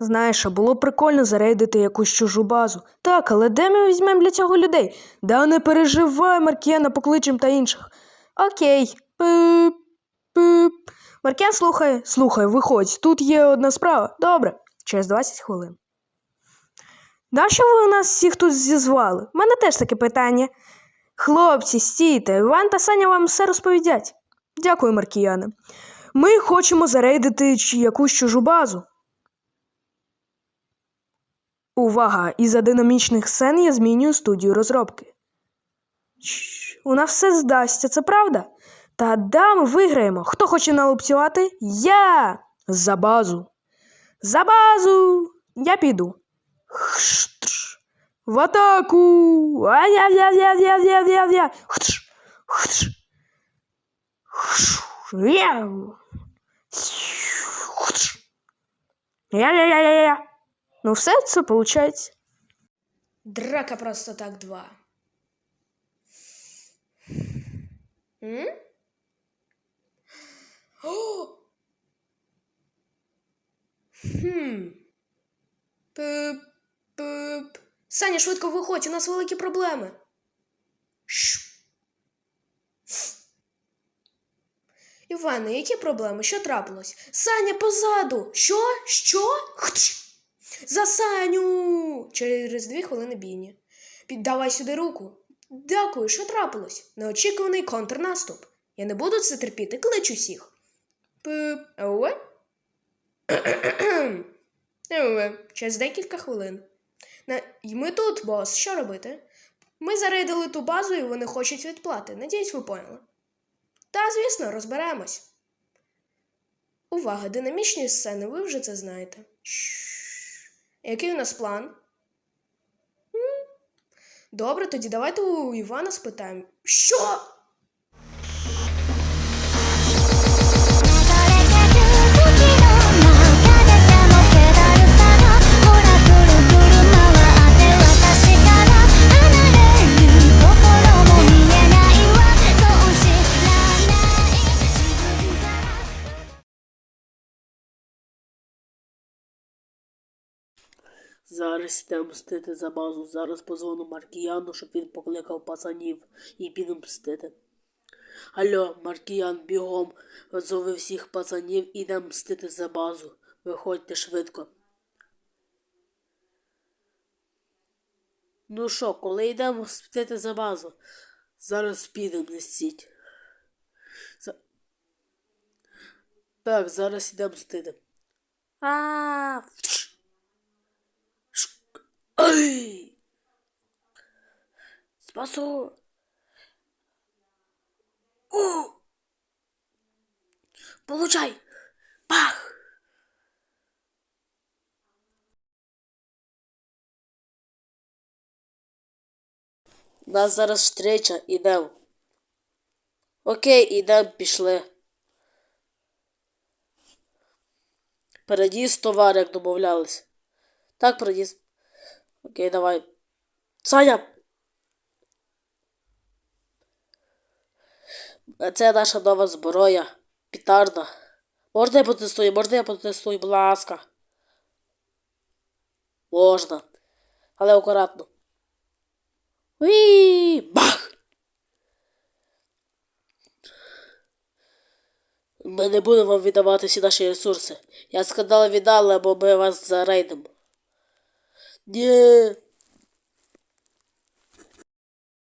Знаєш, а було прикольно зарейдити якусь чужу базу. Так, але де ми візьмемо для цього людей? Да не переживай, Маркіяна, покличем та інших. Окей. Маркіян слухає. Слухай, виходь, тут є одна справа. Добре, через 20 хвилин. Нащо ви нас всіх тут зізвали? У мене теж таке питання. Хлопці, стійте, Іван та Саня вам все розповідять. Дякую, Маркіяне. Ми хочемо зарейдити якусь чужу базу. Увага! Із-за динамічних сцен я змінюю студію розробки. У нас все здасться, це правда? Та да, ми виграємо. Хто хоче налупцювати? Я! За базу. За базу! Я піду. Хштш. В атаку! Хтш. Хш. Яу. Хтш. Я-я-я-я-я. Ну, все це виходить. Драка просто так два. М? Хм. Пип, пип. Саня, швидко виходь, у нас великі проблеми. Ш. Іване, які проблеми? Що трапилось? Саня позаду. Що? Що? Хтш. За Саню! Через дві хвилини бійні. Піддавай сюди руку. Дякую, що трапилось? Неочікуваний контрнаступ. Я не буду це терпіти, клич усіх. Ауе. Через декілька хвилин. На... Ми тут, бос. Що робити? Ми зарейдили ту базу і вони хочуть відплати. Надіюсь, ви поняли. Та, звісно, розберемось. Увага, динамічні сцени, ви вже це знаєте. Який у нас план? Добре, тоді давайте у Івана спитаємо. Що? Зараз йдемо мстити за базу. Зараз позвону Маркіяну, щоб він покликав пацанів і підемо мстити. Алло, Маркіян, бігом, зови всіх пацанів, ідемо мстити за базу. Виходьте швидко. Ну що, коли йдемо мстити за базу? Зараз підемо, не. За... Так, зараз йдемо мстити. А. Спасу! О! Получай! Пах! У нас зараз встреча, ідем. Окей, ідем, пішли. Передіс товар, як домовлялись. Так, передіс. Окей, давай. Саня! Це наша нова зброя. Пітарда. Можна я протестую? Можна я протестую, будь ласка. Можна. Але акуратно. Уі! Бах! Ми не будемо вам віддавати всі наші ресурси. Я сказала віддали, або ми вас зарейдемо. Ні.